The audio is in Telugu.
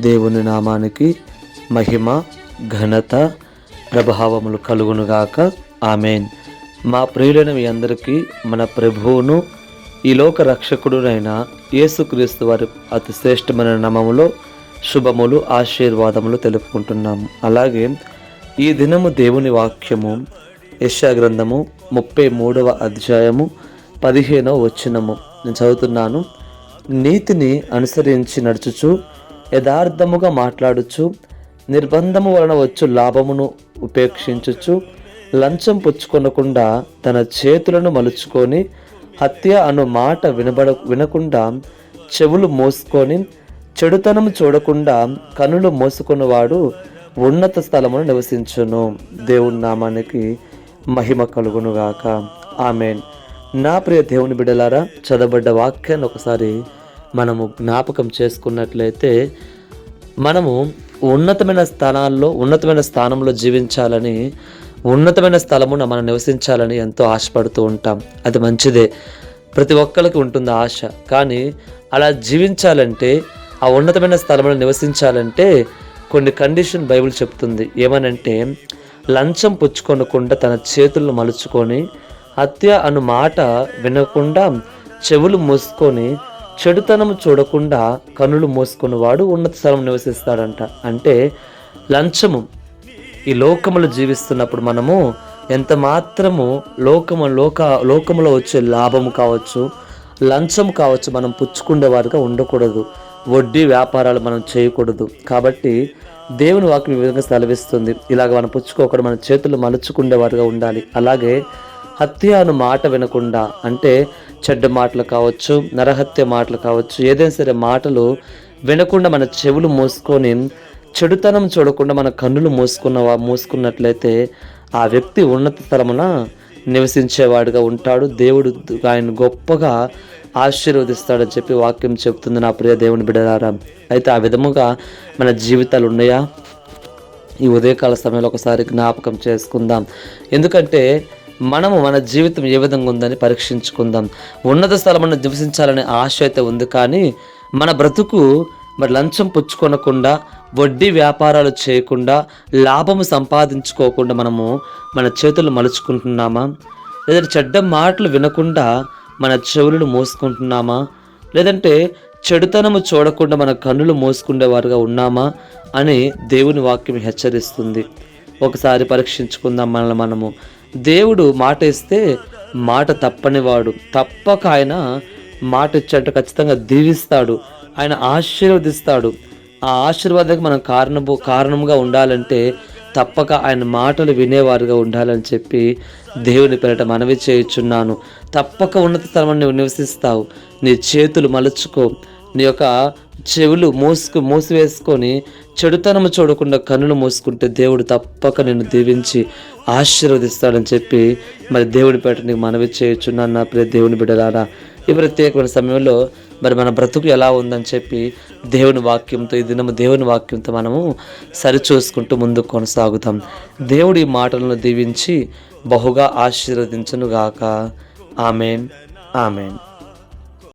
దేవుని నామానికి మహిమ ఘనత ప్రభావములు కలుగునుగాక. ఆమెన్. మా ప్రియులైన మీ అందరికీ మన ప్రభువును ఈ లోక రక్షకుడునైన యేసుక్రీస్తు వారి అతి శ్రేష్టమైన నామములో శుభములు ఆశీర్వాదములు తెలుపుకుంటున్నాము అలాగే ఈ దినము దేవుని వాక్యము యశా గ్రంథము ముప్పై మూడవ అధ్యాయము పదిహేనవ వచ్చినము నేను చదువుతున్నాను. నీతిని అనుసరించి నడుచుచు యథార్థముగా మాట్లాడుచు నిర్బంధము వలన వచ్చు లాభమును ఉపేక్షించుచు లంచం పుచ్చుకొనకుండా తన చేతులను మలుచుకొని హత్య అను మాట వినబడ వినకుండా చెవులు మోసుకొని చెడుతనం చూడకుండా కనులు మోసుకున్నవాడు ఉన్నత స్థలమును నివసించును. దేవుని నామానికి మహిమ కలుగునుగాక. ఆమెన్. నా ప్రియ దేవుని బిడ్డలారా చదవబడ్డ వాక్యాన్ని ఒకసారి మనము జ్ఞాపకం చేసుకున్నట్లయితే మనము ఉన్నతమైన స్థానాల్లో ఉన్నతమైన స్థానంలో జీవించాలని ఉన్నతమైన స్థలమున మనం నివసించాలని ఎంతో ఆశపడుతూ ఉంటాం. అది మంచిదే. ప్రతి ఒక్కరికి ఉంటుంది ఆశ. కానీ అలా జీవించాలంటే ఆ ఉన్నతమైన స్థలంలో నివసించాలంటే కొన్ని కండిషన్ బైబిల్ చెప్తుంది. ఏమనంటే లంచం పుచ్చుకొనకుండా తన చేతులను మలుచుకొని హత్య అను మాట వినకుండా చెవులు మూసుకొని చెడుతనం చూడకుండా కనులు మూసుకున్నవాడు ఉన్నత స్థలం నివసిస్తాడంట. అంటే లంచము. ఈ లోకములు జీవిస్తున్నప్పుడు మనము ఎంత మాత్రము లోకము లోక లోకములో వచ్చే లాభము కావచ్చు లంచం కావచ్చు మనం పుచ్చుకునేవారుగా ఉండకూడదు. వడ్డీ వ్యాపారాలు మనం చేయకూడదు. కాబట్టి దేవుని వాక్యం ఈ విధంగా సెలవిస్తుంది. ఇలాగ మనం పుచ్చుకోకుండా మన చేతులు మలుచుకునేవారుగా ఉండాలి. అలాగే హత్య అను మాట వినకుండా అంటే చెడ్డ మాటలు కావచ్చు నరహత్య మాటలు కావచ్చు ఏదైనా సరే మాటలు వినకుండా మన చెవులు మూసుకొని చెడుతనం చూడకుండా మన కన్నులు మూసుకున్న మూసుకున్నట్లయితే ఆ వ్యక్తి ఉన్నత స్థలమున నివసించేవాడుగా ఉంటాడు. దేవుడు ఆయన గొప్పగా ఆశీర్వదిస్తాడని చెప్పి వాక్యం చెప్తుంది నా ప్రియ దేవుని బిడ్డలారా అయితే ఆ విధముగా మన జీవితాలు ఉన్నాయా? ఈ ఉదయకాల సమయంలో ఒకసారి జ్ఞాపకం చేసుకుందాం. ఎందుకంటే మనము మన జీవితం ఏ విధంగా ఉందని పరీక్షించుకుందాం. ఉన్నత స్థలమును నివసించాలనే ఆశ అయితే ఉంది కానీ మన బ్రతుకు మరి లంచం పుచ్చుకొనకుండా వడ్డీ వ్యాపారాలు చేయకుండా లాభము సంపాదించుకోకుండా మనము మన చేతులు మలుచుకుంటున్నామా? లేదంటే చెడ్డ మాటలు వినకుండా మన చెవులను మోసుకుంటున్నామా? లేదంటే చెడుతనము చూడకుండా మన కన్నులు మోసుకునేవారుగా ఉన్నామా? అని దేవుని వాక్యం హెచ్చరిస్తుంది. ఒకసారి పరీక్షించుకుందాం మనల్ని మనము. దేవుడు మాట ఇస్తే మాట తప్పనివాడు. తప్పక ఆయన మాట ఇచ్చంటే ఖచ్చితంగా దీవిస్తాడు. ఆయన ఆశీర్వదిస్తాడు. ఆ ఆశీర్వాదానికి మనం కారణము కారణంగా ఉండాలంటే తప్పక ఆయన మాటలు వినేవారుగా ఉండాలని చెప్పి దేవుని పేరట మనవి చేయుచున్నాను. తప్పక ఉన్నత స్థలం నువ్వు నివసిస్తావు. నీ చేతులు మలుచుకో. నీ యొక్క చెవులు మోసుకు మూసివేసుకొని చెడుతనము చూడకుండా కన్నులు మూసుకుంటే దేవుడు తప్పక నిన్ను దీవించి ఆశీర్వదిస్తాడని చెప్పి మరి దేవుని పేట నీకు మనవి చేయొచ్చున్నా నా ప్రియ దేవుని బిడ్డలారా. ఈ ప్రత్యేకమైన సమయంలో మరి మన బ్రతుకు ఎలా ఉందని చెప్పి దేవుని వాక్యంతో ఈ దినము దేవుని వాక్యంతో మనము సరిచూసుకుంటూ ముందుకు కొనసాగుతాం. దేవుడి మాటలను దీవించి బహుగా ఆశీర్వదించునుగాక. ఆమెన్. ఆమెన్.